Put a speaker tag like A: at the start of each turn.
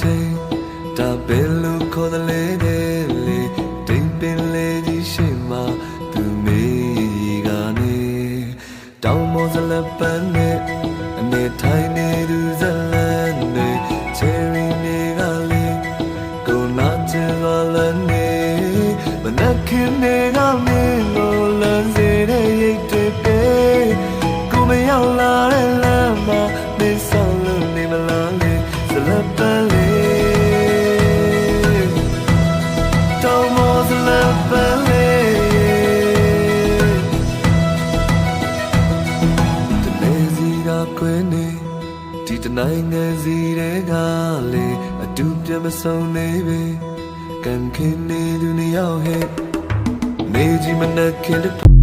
A: ချိန်ဒါဘယ်လိုခေါ်တယ်လဲတဲ့လေတိမ်ပင်လေးကြီးရှိမှသူမေးကနေတောင်မောစလက်ပန်းနဲ့အနေထိုင်နေသူဇလန်တွေချယ်ရီတွေကလေးကိုနာချင်လာလနေမနက်ခင်းနေကမင်းကို ခွေနေဒီတနိုင်ငံစီတွေကလေအတူပြမဆုံးနေပဲကံခင်းနေသူနှစ်ယောက်ဟဲ့နေကြီးမနဲ့ခင်တဲ့